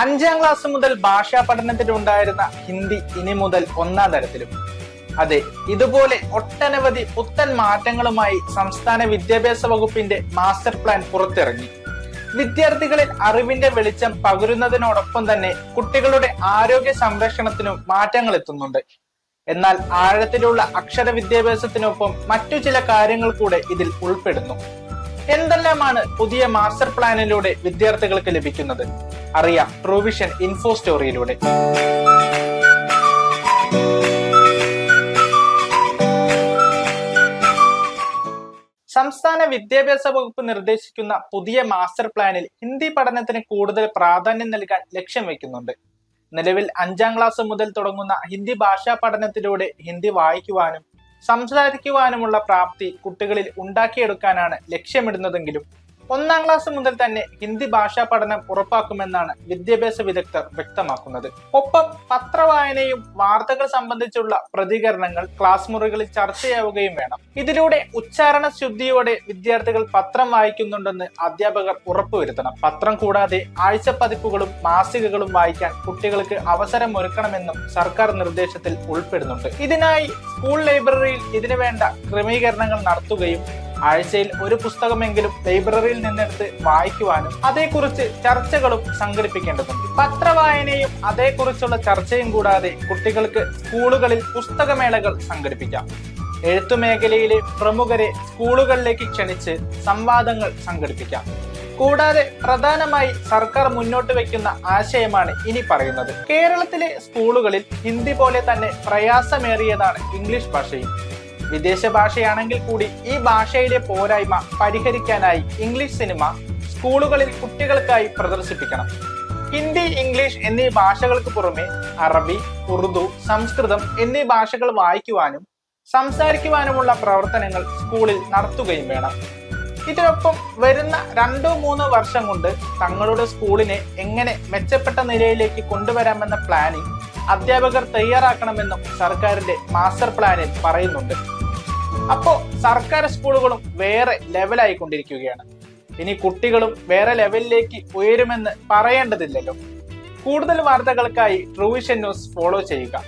അഞ്ചാം ക്ലാസ് മുതൽ ഭാഷാ പഠനത്തിലുണ്ടായിരുന്ന ഹിന്ദി ഇനി മുതൽ ഒന്നാം തരത്തിലും. അതെ ഇതുപോലെ ഒട്ടനവധി പുത്തൻ മാറ്റങ്ങളുമായി സംസ്ഥാന വിദ്യാഭ്യാസ വകുപ്പിന്റെ മാസ്റ്റർ പ്ലാൻ പുറത്തിറങ്ങി. വിദ്യാർത്ഥികളിൽ അറിവിന്റെ വെളിച്ചം പകരുന്നതിനോടൊപ്പം തന്നെ കുട്ടികളുടെ ആരോഗ്യ സംരക്ഷണത്തിനും മാറ്റങ്ങൾ എത്തുന്നുണ്ട്. എന്നാൽ ആഴത്തിലുള്ള അക്ഷര വിദ്യാഭ്യാസത്തിനൊപ്പം മറ്റു ചില കാര്യങ്ങൾ കൂടെ ഇതിൽ ഉൾപ്പെടുന്നു. എന്തെല്ലാമാണ് പുതിയ മാസ്റ്റർ പ്ലാനിലൂടെ വിദ്യാർത്ഥികൾക്ക് ലഭിക്കുന്നത്? അറിയാം ട്രൂവിഷൻ ഇൻഫോ സ്റ്റോറിയിലൂടെ സംസ്ഥാന വിദ്യാഭ്യാസ വകുപ്പ് നിർദ്ദേശിക്കുന്ന പുതിയ മാസ്റ്റർ പ്ലാനിൽ ഹിന്ദി പഠനത്തിന് കൂടുതൽ പ്രാധാന്യം നൽകാൻ ലക്ഷ്യം വെക്കുന്നുണ്ട് നിലവിൽ അഞ്ചാം ക്ലാസ് മുതൽ തുടങ്ങുന്ന ഹിന്ദി ഭാഷാ പഠനത്തിലൂടെ ഹിന്ദി വായിക്കുവാനും സംസാരിക്കുവാനുമുള്ള പ്രാപ്തി കുട്ടികളിൽ ഉണ്ടാക്കിയെടുക്കാനാണ് ലക്ഷ്യമിടുന്നതെങ്കിലും ഒന്നാം ക്ലാസ് മുതൽ തന്നെ ഹിന്ദി ഭാഷാ പഠനം ഉറപ്പാക്കുമെന്നാണ് വിദ്യാഭ്യാസ വിദഗ്ധർ വ്യക്തമാക്കുന്നത്. ഒപ്പം പത്രവായനയും വാർത്തകൾ സംബന്ധിച്ചുള്ള പ്രതികരണങ്ങൾ ക്ലാസ് മുറികളിൽ ചർച്ചയാവുകയും വേണം. ഇതിലൂടെ ഉച്ചാരണ ശുദ്ധിയോടെ വിദ്യാർത്ഥികൾ പത്രം വായിക്കുന്നുണ്ടെന്ന് അധ്യാപകർ ഉറപ്പുവരുത്തണം. പത്രം കൂടാതെ ആഴ്ചപ്പതിപ്പുകളും മാസികകളും വായിക്കാൻ കുട്ടികൾക്ക് അവസരം ഒരുക്കണമെന്നും സർക്കാർ നിർദ്ദേശത്തിൽ ഉൾപ്പെടുന്നുണ്ട്. ഇതിനായി സ്കൂൾ ലൈബ്രറിയിൽ ഇതിനു വേണ്ട ക്രമീകരണങ്ങൾ നടത്തുകയും ആഴ്ചയിൽ ഒരു പുസ്തകമെങ്കിലും ലൈബ്രറിയിൽ നിന്നെടുത്ത് വായിക്കുവാനും അതേക്കുറിച്ച് ചർച്ചകളും സംഘടിപ്പിക്കേണ്ടതുണ്ട്. പത്രവായനയും അതേക്കുറിച്ചുള്ള ചർച്ചയും കൂടാതെ കുട്ടികൾക്ക് സ്കൂളുകളിൽ പുസ്തകമേളകൾ സംഘടിപ്പിക്കാം. എഴുത്തുമേഖലയിലെ പ്രമുഖരെ സ്കൂളുകളിലേക്ക് ക്ഷണിച്ച് സംവാദങ്ങൾ സംഘടിപ്പിക്കാം. കൂടാതെ പ്രധാനമായി സർക്കാർ മുന്നോട്ട് വയ്ക്കുന്ന ആശയമാണ് ഇനി പറയുന്നത്. കേരളത്തിലെ സ്കൂളുകളിൽ ഹിന്ദി പോലെ തന്നെ പ്രയാസമേറിയതാണ് ഇംഗ്ലീഷ് ഭാഷയും. വിദേശ ഭാഷയാണെങ്കിൽ കൂടി ഈ ഭാഷയുടെ പോരായ്മ പരിഹരിക്കാനായി ഇംഗ്ലീഷ് സിനിമ സ്കൂളുകളിൽ കുട്ടികൾക്കായി പ്രദർശിപ്പിക്കണം. ഹിന്ദി ഇംഗ്ലീഷ് എന്നീ ഭാഷകൾക്ക് പുറമെ അറബി ഉറുദു സംസ്കൃതം എന്നീ ഭാഷകൾ വായിക്കുവാനും സംസാരിക്കുവാനുമുള്ള പ്രവർത്തനങ്ങൾ സ്കൂളിൽ നടത്തുകയും വേണം. ഇതിനൊപ്പം വരുന്ന രണ്ടോ മൂന്നോ വർഷം കൊണ്ട് തങ്ങളുടെ സ്കൂളിനെ എങ്ങനെ മെച്ചപ്പെട്ട നിലയിലേക്ക് കൊണ്ടുവരാമെന്ന പ്ലാനിംഗ് അധ്യാപകർ തയ്യാറാക്കണമെന്നും സർക്കാരിന്റെ മാസ്റ്റർ പ്ലാനിൽ പറയുന്നുണ്ട്. അപ്പോ സർക്കാർ സ്കൂളുകളും വേറെ ലെവലായിക്കൊണ്ടിരിക്കുകയാണ്. ഇനി കുട്ടികളും വേറെ ലെവലിലേക്ക് ഉയരുമെന്ന് പറയേണ്ടതില്ലല്ലോ. കൂടുതൽ വാർത്തകൾക്കായി ട്രൂവിഷൻ ന്യൂസ് ഫോളോ ചെയ്യുക.